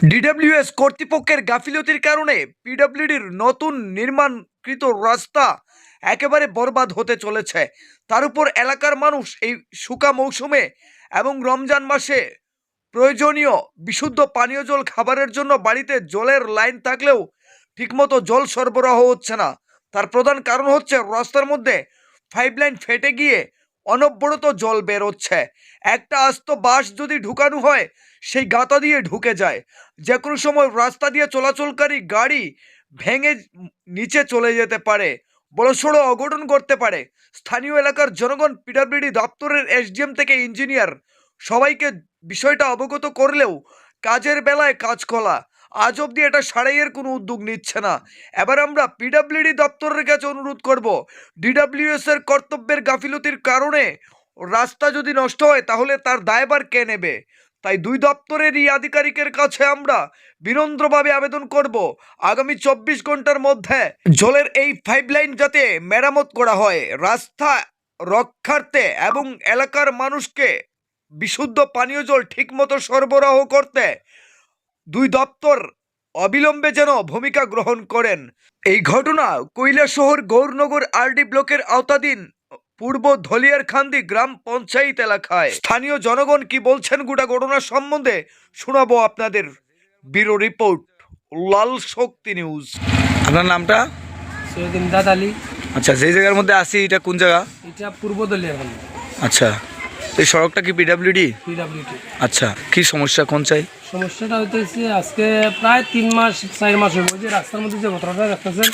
DWS কর্তৃপক্ষের গাফিলতির কারণে পিডব্লিউডির নতুন নির্মাণকৃত রাস্তা একেবারে বরবাদ হতে চলেছে। তার উপর এলাকার মানুষ এই শুকা মৌসুমে এবং রমজান মাসে প্রয়োজনীয় বিশুদ্ধ পানীয় জল খাবারের জন্য বাড়িতে জলের লাইন থাকলেও ঠিকমতো জল সরবরাহ হচ্ছে না। তার প্রধান কারণ হচ্ছে রাস্তার মধ্যে পাইপ লাইন ফেটে গিয়ে অনবরত জল বেরোচ্ছে। একটা আস্ত বাঁশ যদি ঢুকানো হয়, সেই গাতা দিয়ে ঢুকে যায়। যে কোনো সময় রাস্তা দিয়ে চলাচলকারী গাড়ি ভেঙে নিচে চলে যেতে পারে, বড়সড় অঘটন করতে পারে। স্থানীয় এলাকার জনগণ, পিডাব্লিউডি দপ্তরের এসডিএম থেকে ইঞ্জিনিয়ার, সবাইকে বিষয়টা অবগত করলেও কাজের বেলায় কাজ খোলা আজ অবধি এটা সারাইয়ের কোনো উদ্যোগ নিচ্ছে না। এবার আমরা পিডাব্লিউডি দপ্তরের কাছে অনুরোধ করব ডিডাব্লিউএস এর কর্তব্যের গাফিলতির কারণে রাস্তা যদি নষ্ট হয়, তাহলে তার দায়বার কে নেবে? তাই দুই দপ্তরের দপ্তরেরই আধিকারিকের কাছে আমরা বিনম্রভাবে আবেদন করব, আগামী চব্বিশ ঘণ্টার মধ্যে জলের এই পাইপ লাইন যাতে মেরামত করা হয়, রাস্তা রক্ষার্থে এবং এলাকার মানুষকে বিশুদ্ধ পানীয় জল ঠিকমতো সরবরাহ করতে দুই দপ্তর অবিলম্বে যেন ভূমিকা গ্রহণ করেন। এই ঘটনা কৈলাসহর গৌরনগর আরডি ব্লকের আওতাধীন পূর্ব ধলিয়ারখান্দি গ্রাম পঞ্চায়েত এলাকায়। স্থানীয় জনগণ কি বলছেন গোটা ঘটনা সম্বন্ধে শোনাবো আপনাদের। Bureau report Lal Shakti news. আপনার নামটা? সৈয়দ ইমদাদ আলী। আচ্ছা যেই জায়গার মধ্যে আসি এটা কোন জায়গা? এটা পূর্ব দলীয় এখন আচ্ছা। এই সড়কটা কি পিডাব্লিউডি পিডাব্লিউটি আচ্ছা কি সমস্যা? কোন চাই? সমস্যাটা হইতেছে আজকে প্রায় তিন মাস চার মাস হইব যে রাস্তার মধ্যে যে গতরটা রাখতেছেন।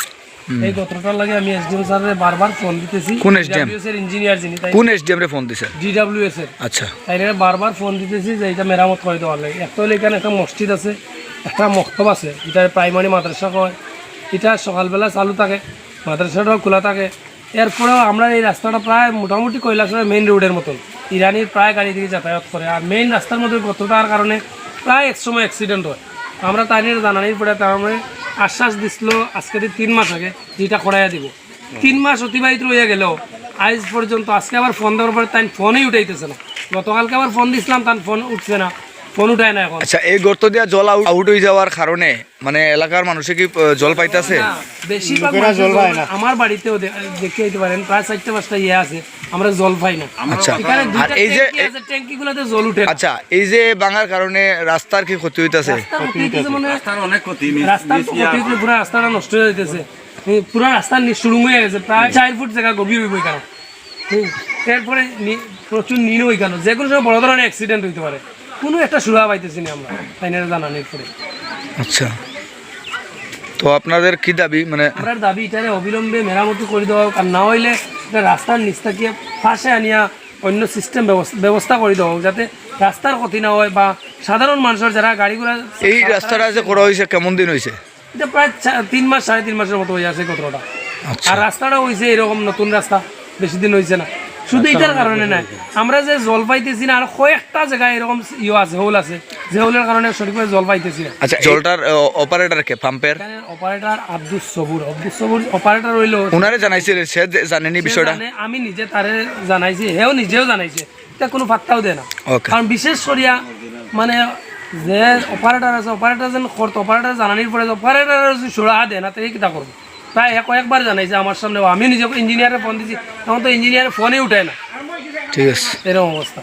এই গতরটার লাগে আমি এসডিএম স্যারের বারবার ফোন দিতেছি। কোন SDM? এর ইঞ্জিনিয়ার যিনি তাই কোন এসডিএম রে ফোন দিছে ডিডাব্লিউএস এর। আচ্ছা। তাই বারবার ফোন দিতেছি যে এটা মেরামত করে দেওয়ার লাগে। একটা হলে এখানে একটা মসজিদ আছে একটা মক্তব আছে এটা প্রাইমারি মাদ্রাসা কয় এটা সকালবেলা চালু থাকে মাদ্রাসাটাও খোলা থাকে। এরপরেও আমরা এই রাস্তাটা প্রায় মোটামুটি কৈলাসের মেইন রোডের মতন। ইরানির প্রায় গাড়ি দিকে যাতায়াত করে। আর মেইন রাস্তার মধ্যে গতটার কারণে প্রায় এক সময় অ্যাক্সিডেন্ট হয়। আমরা তাই নিয়ে জানানির পরে তার মানে আশ্বাস দিছিল আজকে দিয়ে তিন মাস আগে যেটা করাইয়া দিব। তিন মাস অতিবাহিত রয়ে গেল আজ পর্যন্ত আজকে আবার ফোন দেওয়ার পরে তাই ফোনই উঠাইতেছে না। গতকালকে আবার ফোন দিছিলাম তার ফোন উঠছে না। ফোন উঠায় না এখন। আচ্ছা এই গর্ত দিয়া জল আউট হয়ে যাওয়ার কারণে মানে এলাকার মানুষে কি জল পাইতেছে? না, বেশিরভাগ জল আমার বাড়িতেও দেখে যেতে পারেন প্রায় চারটা পাঁচটা ইয়ে আছে। আমরা জল পাই না। আচ্ছা। এখানে আর এই যে ট্যাঙ্কি গুলোতে জল উঠে আচ্ছা এই যে বাঙার কারণে রাস্তার কি ক্ষতি হইতাছে? রাস্তার মানে অনেক ক্ষতি রাস্তার ক্ষতি পুরো রাস্তাটা নষ্ট হয়ে যাইতেছে। পুরো রাস্তা সুড়ুং হয়ে গেছে প্রায় চার ফুট জায়গা গভীর হইব এখানে হুম, এরপরে নি- প্রচুর নিন ওইখানে যে কোনো সময় বড় ধরনের অ্যাক্সিডেন্ট হইতে পারে। কোনো একটা সুরা পাইতেছি না আমরা। তাই না জানানির পরে। আচ্ছা। তো আপনাদের কি দাবি? মানে আমরা দাবি এটারে অবিলম্বে মেরামতি করে দেওয়া হোক আর না হইলে এটা রাস্তার নিচ ফাঁসে আনিয়া অন্য সিস্টেম ব্যবস্থা করে দেওয়া হোক যাতে রাস্তার ক্ষতি না হয় বা সাধারণ মানুষের যারা গাড়িগুলো এই রাস্তাটা যে করা হয়েছে কেমন দিন হয়েছে? এটা প্রায় তিন মাস সাড়ে তিন মাসের মতো হয়ে আছে কতটা আচ্ছা। আর রাস্তাটা হয়েছে এরকম নতুন রাস্তা বেশি দিন হয়েছে না। শুধু এটার কারণে নাই। আমরা যে জল পাইতেছি না আর কয়েকটা জায়গায় এরকম ইয়ে আছে হোল আছে। যে হোলের কারণে সঠিকভাবে জল পাইতেছি। না আচ্ছা জলটার অপারেটর কে পাম্পের অপারেটর আব্দুস সবুর। আব্দুস সবুর অপারেটর হইল ওনারে জানাইছিলেন সে জানেনি বিষয়টা? আমি নিজে তারে জানাইছি হেও নিজেও জানাইছে। এটা কোনো ফাত্তাও দেয় না. কারণ বিশেষ করিয়া মানে যে অপারেটর আছে অপারেটর যেন করতো অপারেটর জানানির পরে অপারেটর যদি সুরা দেয় না তাই কিতা করব প্রায় কয়েকবার জানাইছে আমার সামনে আমি নিজে ইঞ্জিনিয়ারে ফোন দিছি তখন তো ইঞ্জিনিয়ার ফোনে উঠায় না ঠিক আছে। এরকম অবস্থা